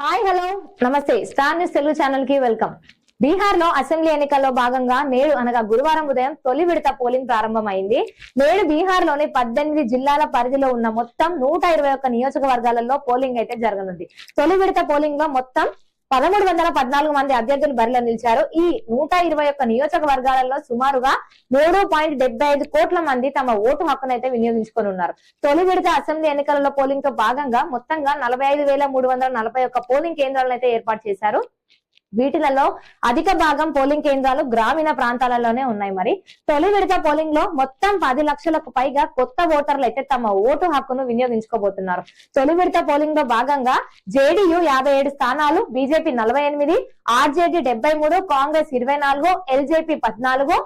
Hi hello namaste. Star news Telugu ఛానల్కి welcome బీహార్లో assembly ఎన్నికల్లో భాగంగా నేడు అనగా గురువారం ఉదయం తొలి విడత పోలింగ్ ప్రారంభమైంది. నేడు బీహార్లోని పద్దెనిమిది జిల్లాల పరిధిలో ఉన్న మొత్తం నూట ఇరవై ఒక్క నియోజకవర్గాలలో పోలింగ్ అయితే జరగనుంది. తొలి విడత పోలింగ్లో మొత్తం పదమూడు వందల పద్నాలుగు మంది అభ్యర్థులు బరిలో నిలిచారు. ఈ నూట ఇరవై ఒక్క నియోజకవర్గాలలో సుమారుగా మూడు పాయింట్ డెబ్బై ఐదు కోట్ల మంది తమ ఓటు హక్కునైతే వినియోగించుకొని ఉన్నారు. తొలి విడత అసెంబ్లీ ఎన్నికలలో పోలింగ్తో భాగంగా మొత్తంగా నలభై ఐదు వేల మూడు వందల నలభై ఒక్క పోలింగ్ కేంద్రాలను అయితే ఏర్పాటు చేశారు. వీటిలలో అధిక భాగం పోలింగ్ కేంద్రాలు గ్రామీణ ప్రాంతాలలోనే ఉన్నాయి మరి. తొలి విడత పోలింగ్లో మొత్తం పది లక్షలకు పైగా కొత్త ఓటర్లు అయితే తమ ఓటు హక్కును వినియోగించుకోబోతున్నారు. తొలి విడత పోలింగ్లో భాగంగా జేడీయూ యాభై ఏడు స్థానాలు బీజేపీ నలభై ఎనిమిది ఆర్జేడీ డెబ్బై మూడు కాంగ్రెస్ ఇరవై నాలుగు ఎల్జేపీ పద్నాలుగు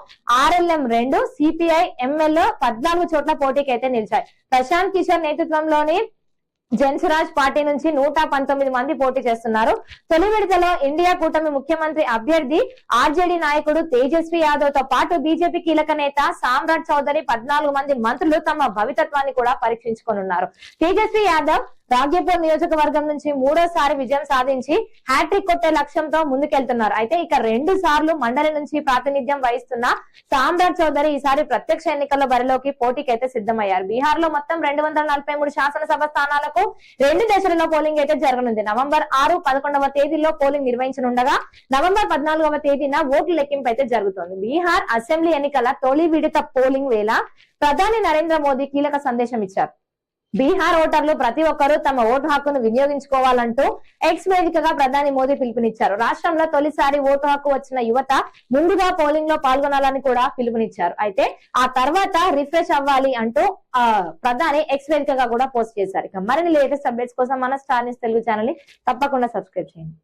ఆర్ఎల్ఎం రెండు సిపిఐ ఎంఎల్ పద్నాలుగు చోట్ల పోటీకి అయితే నిలిచాయి. ప్రశాంత్ కిషోర్ నేతృత్వంలోని జన్సురాజ్ పార్టీ నుంచి నూట పంతొమ్మిది మంది పోటీ చేస్తున్నారు. తొలి విడతలో ఇండియా కూటమి ముఖ్యమంత్రి అభ్యర్థి ఆర్జేడీ నాయకుడు తేజస్వి యాదవ్తో పాటు బీజేపీ కీలక నేత సామ్రాట్ చౌదరి పద్నాలుగు మంది మంత్రులు తమ భవితత్వాన్ని కూడా పరీక్షించుకోనున్నారు. తేజస్వి యాదవ్ రాజ్యపూర్ నియోజకవర్గం నుంచి మూడోసారి విజయం సాధించి హ్యాట్రిక్ కొట్టే లక్ష్యంతో ముందుకెళ్తున్నారు. అయితే ఇక రెండు సార్లు మండలి నుంచి ప్రాతినిధ్యం వహిస్తున్న సామ్రాట్ చౌదరి ఈసారి ప్రత్యక్ష ఎన్నికల్లో బరిలోకి పోటీకి అయితే సిద్ధమయ్యారు. బీహార్లో మొత్తం రెండు వందల నలభై మూడు శాసనసభ స్థానాలకు రెండు దశలలో పోలింగ్ అయితే జరగనుంది. నవంబర్ ఆరు పదకొండవ తేదీలో పోలింగ్ నిర్వహించనుండగా నవంబర్ పద్నాలుగవ తేదీన ఓట్ల లెక్కింపు అయితే జరుగుతోంది. బీహార్ అసెంబ్లీ ఎన్నికల తొలి విడత పోలింగ్ వేళ ప్రధాని నరేంద్ర మోదీ కీలక సందేశం ఇచ్చారు. బీహార్ ఓటర్లు ప్రతి ఒక్కరూ తమ ఓటు హక్కును వినియోగించుకోవాలంటూ ఎక్స్ వేదికగా ప్రధాని మోదీ పిలుపునిచ్చారు. రాష్ట్రంలో తొలిసారి ఓటు హక్కు వచ్చిన యువత ముందుగా పోలింగ్లో పాల్గొనాలని కూడా పిలుపునిచ్చారు. అయితే ఆ తర్వాత రిఫ్రెష్ అవ్వాలి అంటూ ఆ ప్రధాని ఎక్స్ వేదికగా కూడా పోస్ట్ చేశారు. ఇక మరిన్ని లేటెస్ట్ అప్డేట్స్ కోసం మన స్టార్ న్యూస్ తెలుగు ఛానల్ని తప్పకుండా సబ్స్క్రైబ్ చేయండి.